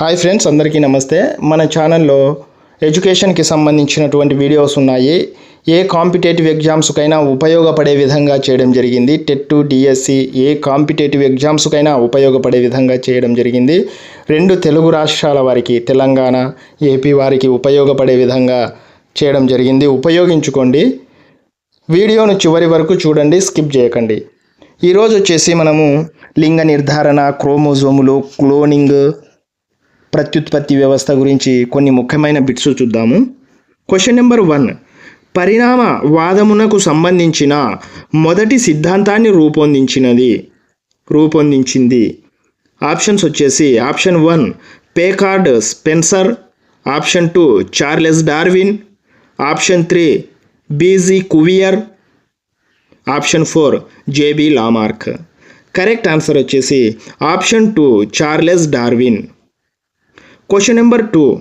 Hi friends అందరికీ నమస్తే. మన ఛానల్లో ఎడ్యుకేషన్కి సంబంధించినటువంటి వీడియోస్ ఉన్నాయి. ఏ కాంపిటేటివ్ ఎగ్జామ్స్కైనా ఉపయోగపడే విధంగా చేయడం జరిగింది. టెట్ డిఎస్సి ఏ కాంపిటేటివ్ ఎగ్జామ్స్కైనా ఉపయోగపడే విధంగా చేయడం జరిగింది. రెండు తెలుగు రాష్ట్రాల వారికి తెలంగాణ ఏపీ వారికి ఉపయోగపడే విధంగా చేయడం జరిగింది. ఉపయోగించుకోండి. వీడియోను చివరి వరకు చూడండి స్కిప్ చేయకండి. ఈరోజు వచ్చేసి మనము లింగ నిర్ధారణ క్రోమోజోములు క్లోనింగ్ ప్రత్యుత్పత్తి వ్యవస్థ గురించి కొన్ని ముఖ్యమైన బిట్స్ చూద్దాము. క్వశ్చన్ నెంబర్ వన్ పరిణామ వాదమునకు సంబంధించిన మొదటి సిద్ధాంతాన్ని రూపొందించినది. రూపొందించింది. ఆప్షన్స్ వచ్చేసి option one Packard Spencer option two Charles Darwin option three BG Cuvier option four JB Lamarck correct answer వచ్చేసి option two Charles Darwin question number two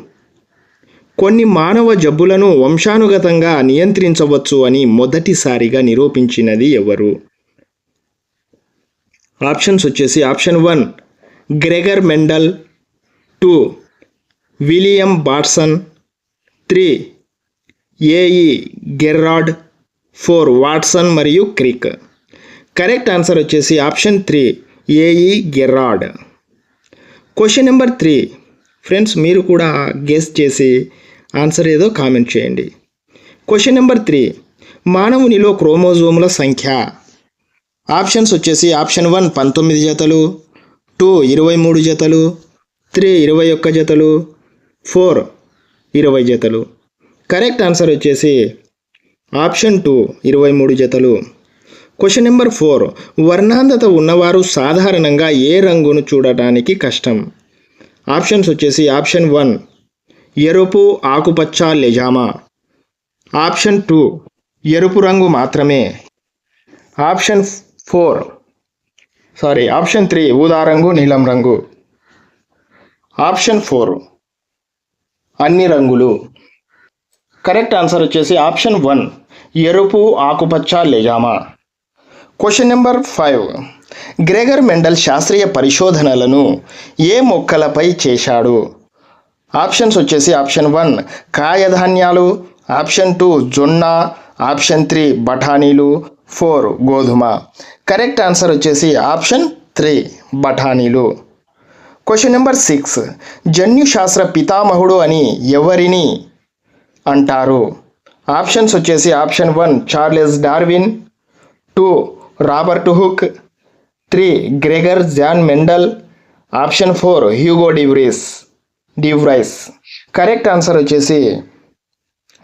కొన్ని మానవ జబ్బులను వంశానుగతంగా నియంత్రించవచ్చు అని మొదటిసారిగా నిరూపించినది ఎవరు? ఆప్షన్స్ వచ్చేసి option one Gregor Mendel two William Batson three A E Garrod four Watson మరియు క్రిక్ కరెక్ట్ ఆన్సర్ వచ్చేసి option three A E Garrod question number three friends మీరు కూడా గెస్ చేసి ఆన్సర్ ఏదో కామెంట్ చేయండి. క్వశ్చన్ నెంబర్ త్రీ మానవునిలో క్రోమోజోముల సంఖ్య. ఆప్షన్స్ వచ్చేసి ఆప్షన్ వన్ పంతొమ్మిది జతలు టూ ఇరవై మూడు జతలు త్రీ ఇరవై ఒక్క జతలు ఫోర్ ఇరవై జతలు. కరెక్ట్ ఆన్సర్ వచ్చేసి ఆప్షన్ టూ ఇరవై మూడు జతలు. క్వశ్చన్ నెంబర్ ఫోర్ వర్ణాంధత ఉన్నవారు సాధారణంగా ఏ రంగును చూడటానికి కష్టం? ఆప్షన్స్ వచ్చేసి ఆప్షన్ వన్ ఎరుపు ఆకుపచ్చ లెజామా. ఆప్షన్ టూ ఎరుపు రంగు మాత్రమే. Option four sorry option three ఊదా రంగు నీలం రంగు. ఆప్షన్ ఫోర్ అన్ని రంగులు. కరెక్ట్ ఆన్సర్ వచ్చేసి ఆప్షన్ వన్ ఎరుపు ఆకుపచ్చ లెజామా. Question number five Gregor Mendel శాస్త్రీయ పరిశోధనలను ఏ మొక్కలపై చేశాడు? ఆప్షన్స్ వచ్చేసి ఆప్షన్ వన్ కాయధాన్యాలు. ఆప్షన్ టూ జొన్న. ఆప్షన్ త్రీ బఠానీలు. ఫోర్ గోధుమ. కరెక్ట్ ఆన్సర్ వచ్చేసి ఆప్షన్ త్రీ బఠానీలు. క్వశ్చన్ నెంబర్ సిక్స్ జన్యుశాస్త్ర పితామహుడు అని ఎవరిని అంటారు? ఆప్షన్స్ వచ్చేసి option one Charles Darwin two Robert Hooke. Three Gregor John Mendel. Option four Hugo de Vries de Vries correct answer వచ్చేసి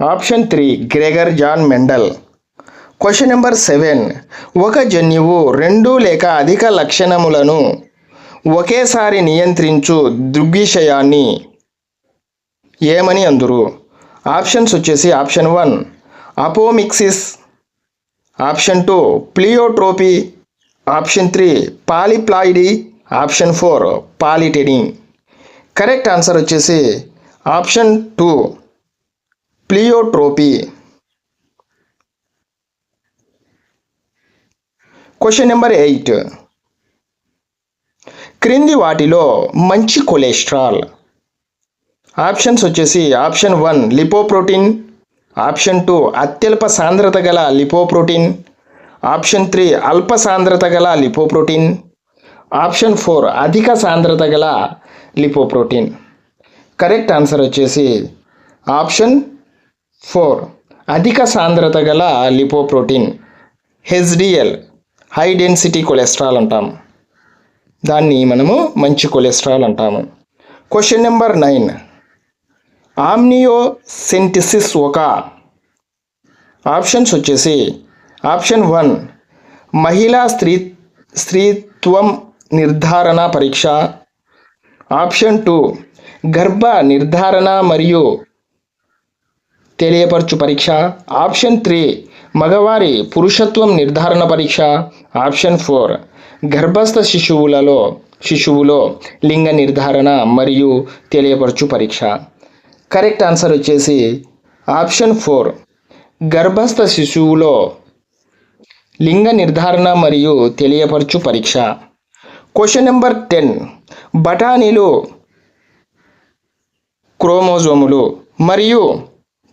option three Gregor John Mendel. Question number seven. ఒక జన్యువు రెండు లేక అధిక లక్షణములను ఒకేసారి నియంత్రించు దృగ్విషయాన్ని ఏమని అందురు? ఆప్షన్స్ వచ్చేసి option one. Apomixis option two pleiotropy. Option three polyploidy. Option four polytening correct answer వచ్చేసి option two pleiotropy. Question number eight క్రింది వాటిలో మంచి కొలెస్ట్రాల్. ఆప్షన్స్ వచ్చేసి option one lipoprotein. Option two అత్యల్ప సాంద్రత గల లిపోప్రోటీన్. ఆప్షన్ త్రీ అల్ప సాంద్రత గల లిపోప్రోటీన్. ఆప్షన్ ఫోర్ అధిక సాంద్రత గల లిపోప్రోటీన్. కరెక్ట్ ఆన్సర్ వచ్చేసి ఆప్షన్ ఫోర్ అధిక సాంద్రత గల lipoprotein. HDL high density cholesterol అంటాం. దాన్ని మనము మంచి కొలెస్ట్రాల్ అంటాము. క్వశ్చన్ నెంబర్ నైన్ ఆమ్నియోసెంటిసిస్ ఒక ఆప్షన్స్ వచ్చేసి ఆప్షన్ వన్ మహిళా స్త్రీ స్త్రీత్వం నిర్ధారణ పరీక్ష. ఆప్షన్ టూ గర్భ నిర్ధారణ మరియు తెలియపరచు పరీక్ష. ఆప్షన్ త్రీ మగవారి పురుషత్వం నిర్ధారణ పరీక్ష. ఆప్షన్ ఫోర్ గర్భస్థ శిశువులలో శిశువులో లింగ నిర్ధారణ మరియు తెలియపరచు పరీక్ష. కరెక్ట్ ఆన్సర్ వచ్చేసి ఆప్షన్ ఫోర్. గర్భస్థ శిశువులో లింగ నిర్ధారణ మరియు తెలియపరచు పరీక్ష. క్వశ్చన్ నెంబర్ టెన్ బఠానీలు క్రోమోజోములు మరియు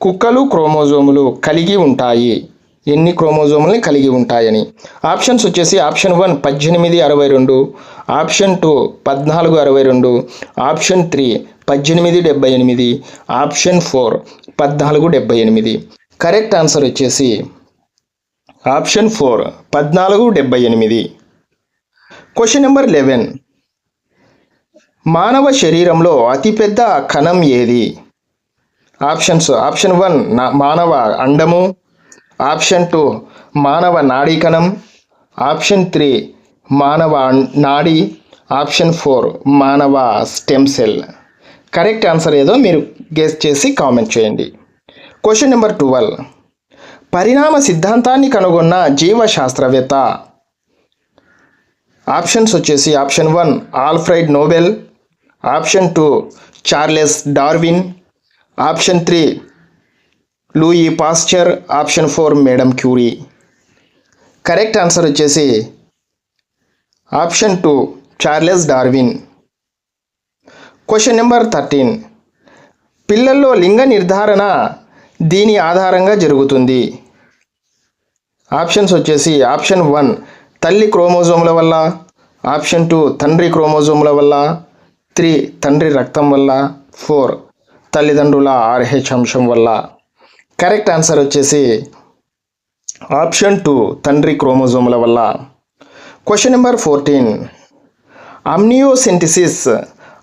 కుక్కలు క్రోమోజోములు కలిగి ఉంటాయి. ఎన్ని క్రోమోజోముల్ని కలిగి ఉంటాయని? ఆప్షన్స్ వచ్చేసి ఆప్షన్ వన్ పద్దెనిమిది అరవై రెండు ఆప్షన్ టూ పద్నాలుగు అరవై రెండు ఆప్షన్ త్రీ పద్దెనిమిది డెబ్బై ఎనిమిది ఆప్షన్ ఫోర్ పద్నాలుగు డెబ్బై ఎనిమిది. కరెక్ట్ ఆన్సర్ వచ్చేసి ఆప్షన్ ఫోర్ పద్నాలుగు డెబ్బై ఎనిమిది. Question number eleven. మానవ శరీరంలో అతిపెద్ద కణం ఏది? ఆప్షన్స్ ఆప్షన్ వన్ మానవ అండము. ఆప్షన్ టూ మానవ నాడీ కణం. ఆప్షన్ త్రీ మానవ నాడీ. ఆప్షన్ ఫోర్ మానవ స్టెమ్ సెల్. కరెక్ట్ ఆన్సర్ ఏదో మీరు గెస్ చేసి కామెంట్ చేయండి. క్వశ్చన్ నెంబర్ ట్వెల్వ్ పరిణామ సిద్ధాంతాన్ని కనుగొన్న జీవశాస్త్రవేత్త. ఆప్షన్స్ వచ్చేసి option one Alfred Nobel option two Charles Darwin option three Louis Pasteur option four madam Curie correct answer వచ్చేసి option two Charles Darwin question number thirteen పిల్లల్లో లింగ నిర్ధారణ దీని ఆధారంగా జరుగుతుంది. ఆప్షన్స్ వచ్చేసి ఆప్షన్ వన్ తల్లి క్రోమోజోముల వల్ల. ఆప్షన్ టూ తండ్రి క్రోమోజోముల వల్ల. త్రీ తండ్రి రక్తం వల్ల. ఫోర్ తల్లిదండ్రుల ఆర్హెచ్ అంశం వల్ల. కరెక్ట్ ఆన్సర్ వచ్చేసి ఆప్షన్ టూ తండ్రి క్రోమోజోముల వల్ల. క్వశ్చన్ నెంబర్ ఫోర్టీన్ అమ్నియోసెంటిసిస్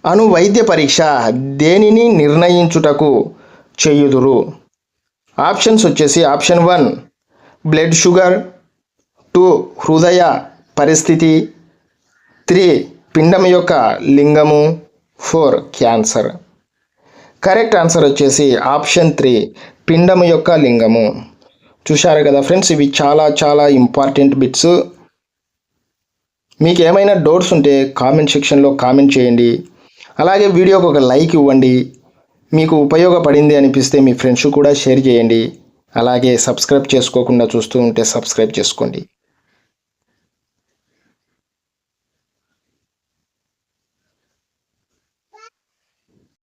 అను వైద్య పరీక్ష దేనిని నిర్ణయించుటకు చేయుదురు? ఆప్షన్స్ వచ్చేసి option one blood sugar. Two హృదయ పరిస్థితి. త్రీ పిండం యొక్క లింగము. Four cancer. కరెక్ట్ ఆన్సర్ వచ్చేసి ఆప్షన్ త్రీ పిండం యొక్క లింగము. చూశారు కదా ఫ్రెండ్స్ ఇవి చాలా చాలా ఇంపార్టెంట్ బిట్స్. మీకు ఏమైనా డౌట్స్ ఉంటే కామెంట్ సెక్షన్లో కామెంట్ చేయండి. అలాగే వీడియోకి ఒక లైక్ ఇవ్వండి. మీకు ఉపయోగపడింది అనిపిస్తే మీ ఫ్రెండ్స్ కూడా షేర్ చేయండి. అలాగే సబ్స్క్రైబ్ చేసుకోకుండా చూస్తూ ఉంటే సబ్స్క్రైబ్ చేసుకోండి.